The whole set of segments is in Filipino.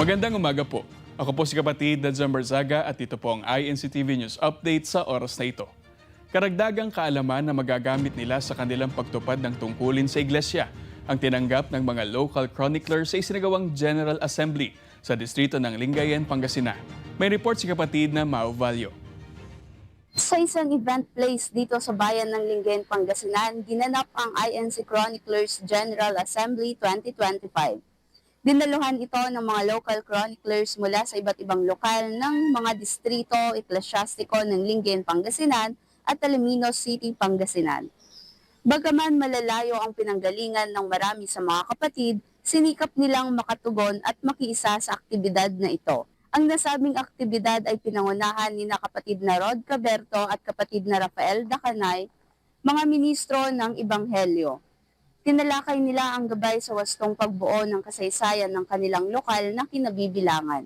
Magandang umaga po. Ako po si kapatid Dadzan Barzaga at ito po ang INCTV News Update sa oras na ito. Karagdagang kaalaman na magagamit nila sa kanilang pagtupad ng tungkulin sa iglesia ang tinanggap ng mga local chronicler sa isinagawang General Assembly sa distrito ng Lingayen, Pangasinan. May report si kapatid na Mau Valio. Sa isang event place dito sa bayan ng Lingayen, Pangasinan, ginanap ang INC Chroniclers General Assembly 2025. Dinaluhan ito ng mga local chroniclers mula sa iba't ibang lokal ng mga distrito eklesyastiko ng Lingayen, Pangasinan at Alaminos City, Pangasinan. Bagaman malalayo ang pinanggalingan ng marami sa mga kapatid, sinikap nilang makatugon at makiisa sa aktibidad na ito. Ang nasabing aktibidad ay pinangunahan ni na kapatid na Rod Caberto at kapatid na Rafael Dacanay, mga ministro ng Ebanghelyo. Tinalakay nila ang gabay sa wastong pagbuo ng kasaysayan ng kanilang lokal na kinabibilangan.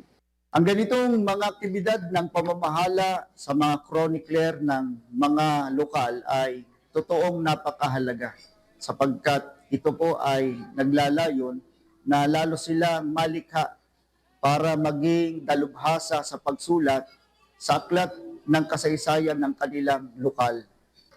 Ang ganitong mga aktibidad ng pamamahala sa mga chronicler ng mga lokal ay totoong napakahalaga sapagkat ito po ay naglalayon na lalo silang malikha para maging dalubhasa sa pagsulat sa aklat ng kasaysayan ng kanilang lokal.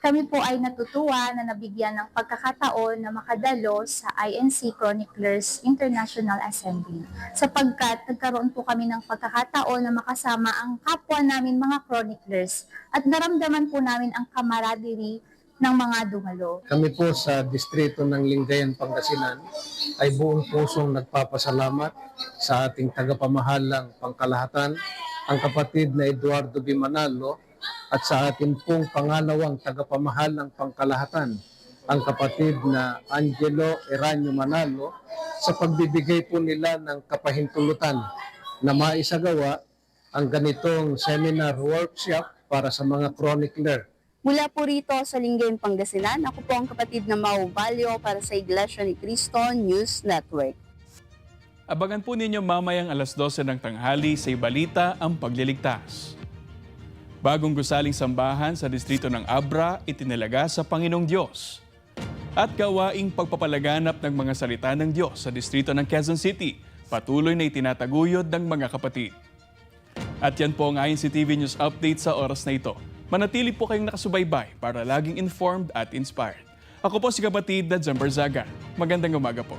Kami po ay natutuwa na nabigyan ng pagkakataon na makadalo sa INC Chroniclers International Assembly sapagkat nagkaroon po kami ng pagkakataon na makasama ang kapwa namin mga chroniclers at naramdaman po namin ang camaraderie ng mga dumalo. Kami po sa distrito ng Lingayen, Pangasinan ay buong pusong nagpapasalamat sa ating tagapamahalang pangkalahatan, ang kapatid na Eduardo B. Manalo at sa ating pong pangalawang tagapamahalang pangkalahatan, ang kapatid na Angelo Eranio Manalo sa pagbibigay po nila ng kapahintulutan na maisagawa ang ganitong seminar workshop para sa mga chronicler Mula po rito sa Lingayen, Pangasinan, ako po ang kapatid na Mau Valio para sa Iglesia ni Cristo News Network. Abangan po ninyo mamayang alas 12 ng tanghali sa Ibalita ang Pagliligtas. Bagong gusaling sambahan sa distrito ng Abra itinalaga sa Panginoong Diyos. At gawaing pagpapalaganap ng mga salita ng Diyos sa distrito ng Quezon City, patuloy na itinataguyod ng mga kapatid. At yan po ang INCTV News Update sa oras na ito. Manatili po kayong nakasubaybay para laging informed at inspired. Ako po si kapatid Dadzan Barzaga. Magandang umaga po.